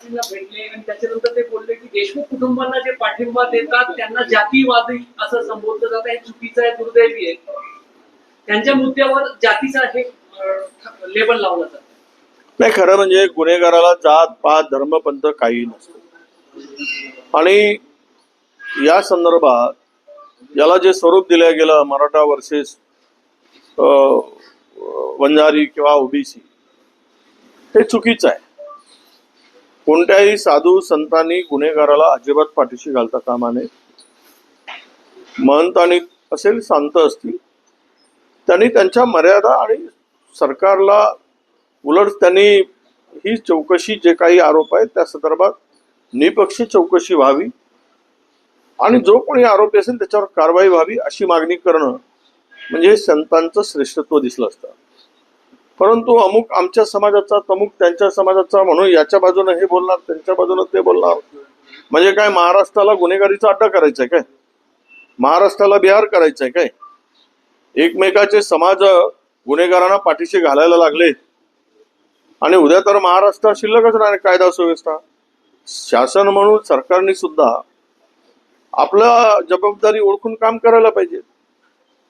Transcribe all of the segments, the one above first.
भेटले आणि त्याच्यानंतर ते बोलले की देशमुख कुटुंबांना जे पाठिंबा देतात त्यांना जातीवादी असं संबोधलं जातं. हे चुकीचं आहे दुर्दैवी आहे. त्यांच्या मुद्द्यावर जातीचा हे लेबल लावलं जात. नाही खरं म्हणजे गुन्हेगाराला जात पात धर्म पंथ काही नसतं. आणि या संदर्भात याला जे स्वरूप दिलं गेलं मराठा वर्सेस वंजारी किंवा ओबीसी हे चुकीचं आहे. कोणत्याही साधू संतांनी गुन्हेगाराला अजिबात पाठीशी घालता कामा नये. महंत आणि असेल शांत असतील. त्यांनी त्यांच्या मर्यादा आणि सरकारला उलट त्यांनी ही चौकशी जे काही आरोप आहेत त्या संदर्भात निपक्षी चौकशी व्हावी. आणि जो कोणी आरोपी असेल त्याच्यावर कारवाई व्हावी अशी मागणी करणं म्हणजे संतांचं श्रेष्ठत्व दिसलं असतं. परंतु अमुक आमच्या समाजाचा तमुक त्यांच्या समाजाचा म्हणून याच्या बाजूने हे बोलणार त्यांच्या बाजूने ते बोलणार. म्हणजे काय महाराष्ट्राला गुन्हेगारीचा अड्डा करायचा आहे काय? महाराष्ट्राला बिहार करायचं आहे काय? एकमेकाचे समाज गुन्हेगारांना पाठीशी घालायला लागले. आणि उद्या तर महाराष्ट्रात शिल्लकच राहणार कायदा सुव्यवस्था. शासन म्हणून सरकारने सुद्धा आपला जबाबदारी ओळखून काम करायला पाहिजे.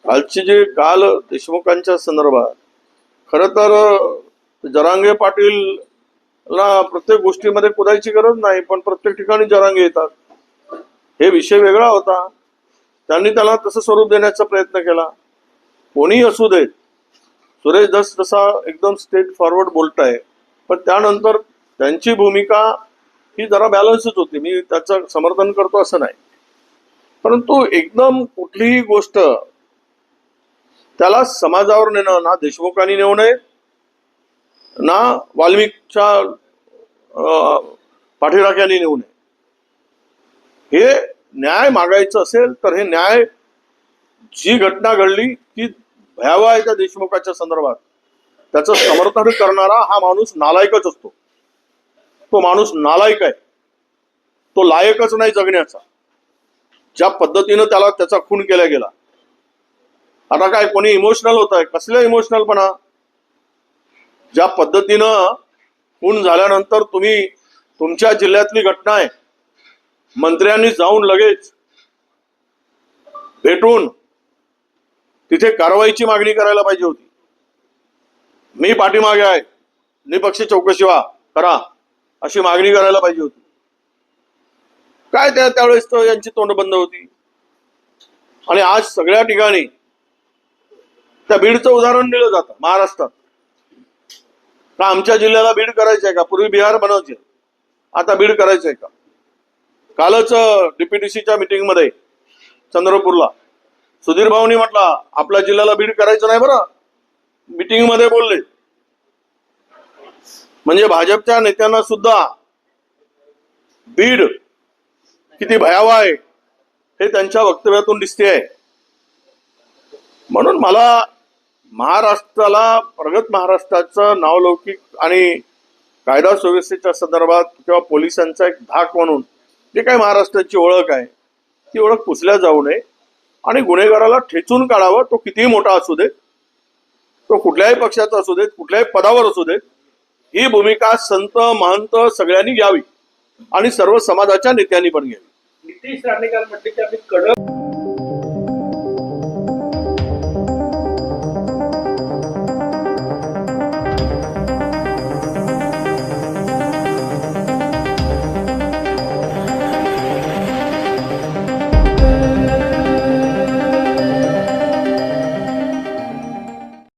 कालची जे काल देशमुखांच्या संदर्भात खर तर जरांगे पाटीलला प्रत्येक गोष्टीमध्ये कुदायची गरज नाही पण प्रत्येक ठिकाणी जरांगे येतात. हे विषय वेगळा होता. त्यांनी त्याला तसं स्वरूप देण्याचा प्रयत्न केला. कोणी असू देत. सुरेश दस जसा एकदम स्टेट फॉरवर्ड बोलत आहे. पण त्यानंतर त्यांची भूमिका ही जरा बॅलन्सच होती. मी त्याचं समर्थन करतो असं नाही. परंतु एकदम कुठलीही गोष्ट त्याला समाजावर नेणं ना देशमुखांनी नेऊ नये ना वाल्मिकच्या अं, पाठीराख्यांनी नेऊ नये. हे न्याय मागायचं असेल तर हे न्याय जी घटना घडली ती भयावह आहे त्या देशमुखाच्या संदर्भात. त्याचं समर्थन करणारा हा माणूस नालायकच असतो. तो माणूस नालायक आहे. तो लायकच नाही जगण्याचा. ज्या पद्धतीनं त्याला त्याचा खून केला गेला आता काय कोणी इमोशनल होत आहे कसल्या इमोशनलपणा ज्या पद्धतीनं खून झाल्यानंतर तुम्ही तुमच्या जिल्ह्यातली घटना आहे मंत्र्यांनी जाऊन लगेच भेटून तिथे कारवाईची मागणी करायला पाहिजे होती. मी पाठीमागे आहे. निपक्षी चौकशी व्हा करा अशी मागणी करायला पाहिजे होती. काय त्या त्यावेळेस यांची तोंड बंद होती. आणि आज सगळ्या ठिकाणी त्या बीडचं उदाहरण दिलं जातं महाराष्ट्रात. का आमच्या जिल्ह्याला बीड करायचं आहे का? पूर्वी बिहार बनवायचे. आता बीड करायचं आहे का? कालच डीपीटीसीच्या मीटिंगमध्ये चंद्रपूरला सुधीर भाऊनी म्हटला आपल्या जिल्ह्याला बीड करायचं नाही बरं. मीटिंगमध्ये बोलले. म्हणजे भाजपच्या नेत्यांना सुद्धा बीड किती भयावह आहे हे त्यांच्या वक्तव्यातून दिसते आहे म्हणून मला महाराष्ट्राला प्रगत महाराष्ट्राचं नावलौकिक आणि कायदा सुव्यवस्थेच्या संदर्भात किंवा पोलिसांचा एक धाक म्हणून जे काही महाराष्ट्राची ओळख आहे ती ओळख पुसल्या जाऊ नये आणि गुन्हेगाराला ठेचून काढावं तो कितीही मोठा असू दे तो कुठल्याही पक्षाचा असू देत कुठल्याही पदावर असू देत ही भूमिका संत महंत सगळ्यांनी घ्यावी आणि सर्व समाजाच्या नेत्यांनी पण घ्यावी. नितेश राणेकर म्हटले की आम्ही कडक